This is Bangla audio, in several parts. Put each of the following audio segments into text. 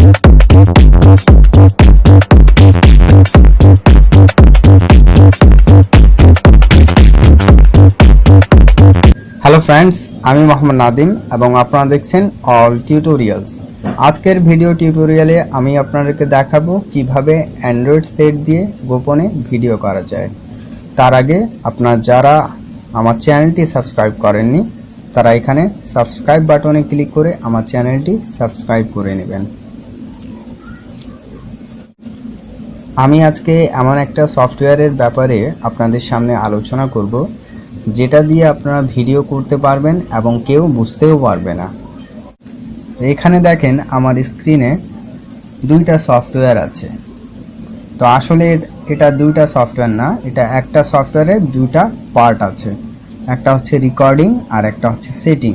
হ্যালো ফ্রেন্ডস আমি মোহাম্মদ নাদিম এবং আপনারা দেখছেন অল টিউটোরিয়ালস আজকের ভিডিও টিউটোরিয়ালে আমি আপনাদেরকে দেখাবো কীভাবে অ্যান্ড্রয়েড সেট দিয়ে গোপনে ভিডিও করা যায়। তার আগে আপনারা যারা আমার চ্যানেলটি সাবস্ক্রাইব করেননি, তারা এখানে সাবস্ক্রাইব বাটনে ক্লিক করে আমার চ্যানেলটি সাবস্ক্রাইব করে নেবেন। আমি আজকে এমন একটা সফটওয়্যারের ব্যাপারে আপনাদের সামনে আলোচনা করব, যেটা দিয়ে আপনারা ভিডিও করতে পারবেন এবং কেউ বুঝতেও পারবে না। এখানে দেখেন আমার স্ক্রিনে দুইটা সফটওয়্যার আছে। তো আসলে এটা দুইটা সফটওয়্যার না, এটা একটা সফটওয়্যারে দুইটা পার্ট আছে। একটা হচ্ছে রেকর্ডিং আর একটা হচ্ছে সেটিং।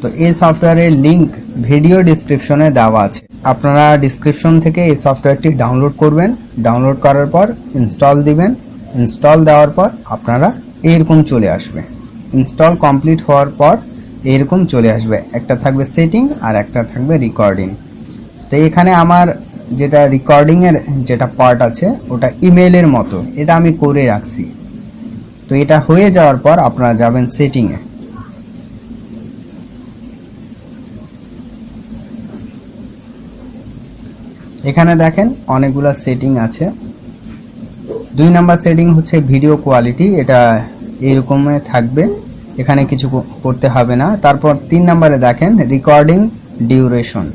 তো এই সফটওয়্যারের লিংক ভিডিও ডিসক্রিপশনে দেওয়া আছে। আপনারা ডিসক্রিপশন থেকে এই সফটওয়্যারটি ডাউনলোড করবেন। ডাউনলোড করার পর ইনস্টল দিবেন। ইনস্টল দেওয়ার পর আপনারা এরকম চলে আসবে। ইনস্টল কমপ্লিট হওয়ার পর এরকম চলে আসবে। একটা থাকবে সেটিং আর একটা থাকবে রেকর্ডিং তো এখানে আমার যেটা রেকর্ডিং এর যেটা পার্ট আছে, ওটা ইমেলের মতো। এটা আমি করে রাখছি। তো এটা হয়ে যাওয়ার পর আপনারা যাবেন সেটিংয়ে এখানে দেখেন অনেকগুলো সেটিং আছে। দুই নাম্বার সেটিং হচ্ছে ভিডিও কোয়ালিটি এটা এরকমই থাকবে, এখানে কিছু করতে হবে না। তারপর তিন নাম্বারে দেখেন রেকর্ডিং ডিউরেশন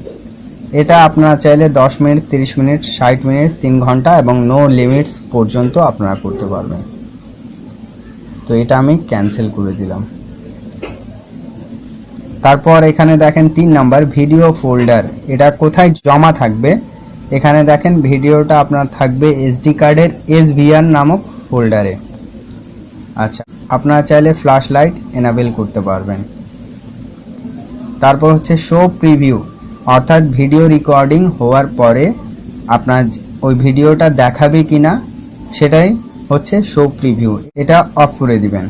এটা আপনারা চাইলে দশ মিনিট, তিরিশ মিনিট, ষাট মিনিট, তিন ঘণ্টা এবং নো লিমিটস পর্যন্ত আপনারা করতে পারবেন। তো এটা আমি ক্যান্সেল করে দিলাম। তারপর এখানে দেখেন তিন নাম্বার ভিডিও ফোল্ডার এটা কোথায় জমা থাকবে? এখানে দেখেন ভিডিওটা আপনার থাকবে এসডি কার্ডের এসভিআর নামক ফোল্ডারে আচ্ছা আপনারা চাইলে ফ্ল্যাশ লাইট এনাবেল করতে পারবেন। তারপর হচ্ছে শো প্রিভিউ অর্থাৎ ভিডিও রেকর্ডিং হওয়ার পরে আপনার ওই ভিডিওটা দেখাবে কিনা, সেটাই হচ্ছে শো প্রিভিউ এটা অফ করে দিবেন।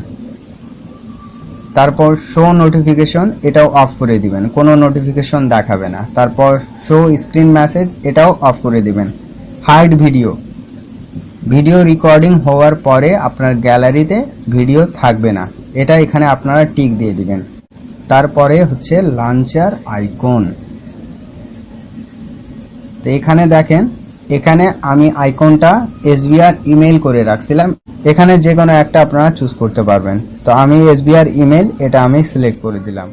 তারপর শো নোটিফিকেশন এটাও অফ করে দিবেন। কোনো নোটিফিকেশন দেখাবে না। তারপর শো স্ক্রিন মেসেজ এটাও অফ করে দিবেন। হাইড ভিডিও ভিডিও রেকর্ডিং হওয়ার পরে আপনার গ্যালারিতে ভিডিও থাকবে না। এটা এখানে আপনারা টিক দিয়ে দিবেন। তারপরে হচ্ছে লাঞ্চার আইকন তো এখানে দেখেন, এখানে আমি আইকনটা এসবিআর ইমেল করে রাখছিলাম। এখানে যে কোনো একটা আপনারা চুজ করতে পারবেন। তো আমি এসবিআর ইমেল এটা আমি সিলেক্ট করে দিলাম।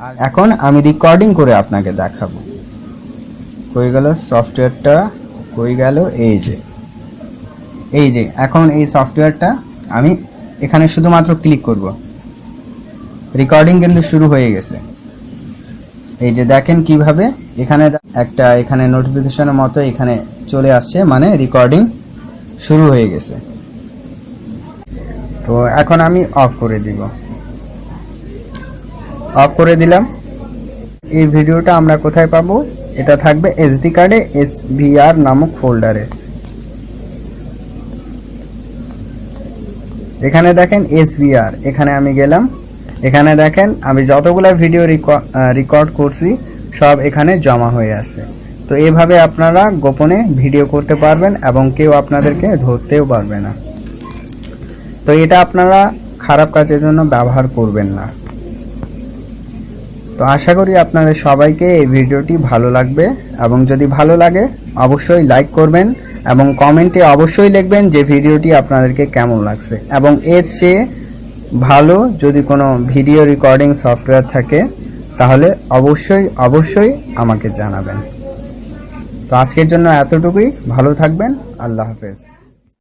আর এখন আমি রেকর্ডিং করে আপনাকে দেখাবো। কই গেল সফটওয়্যারটা কই গেল? এই যে। এই যে এখন এই সফটওয়্যারটা আমি এখানে শুধুমাত্র ক্লিক করব। রেকর্ডিং কিন্তু শুরু হয়ে গেছে। এই যে দেখেন কীভাবে এখানে একটা এখানে নোটিফিকেশনের মতো এখানে চলে আসছে মানে রেকর্ডিং শুরু হয়ে গেছে। তো এখন আমি অফ করে দিব। অফ করে দিলাম। এই ভিডিওটা আমরা কোথায় পাবো? এটা থাকবে এসডি কার্ডে এসভিআর নামক ফোল্ডারে এখানে দেখেন এসভিআর এখানে আমি গেলাম। এখানে দেখেন আমি যতগুলো ভিডিও রেকর্ড করছি, সব এখানে জমা হয়ে আছে। তো এভাবে আপনারা গোপনে ভিডিও করতে পারবেন এবং কেউ আপনাদেরকে ধরতেও পারবে না। তো এটা আপনারা খারাপ কাজের জন্য ব্যবহার করবেন না। তো আশা করি আপনাদের সবাইকে এই ভিডিওটি ভালো লাগবে এবং যদি ভালো লাগে, অবশ্যই লাইক করবেন এবং কমেন্টে অবশ্যই লিখবেন যে ভিডিওটি আপনাদেরকে কেমন লাগছে এবং এর চেয়ে ভালো যদি কোনো ভিডিও রেকর্ডিং সফটওয়্যার থাকে, তাহলে অবশ্যই অবশ্যই আমাকে জানাবেন। তো আজকের জন্য এতটুকুই। ভালো থাকবেন। আল্লাহ হাফেজ।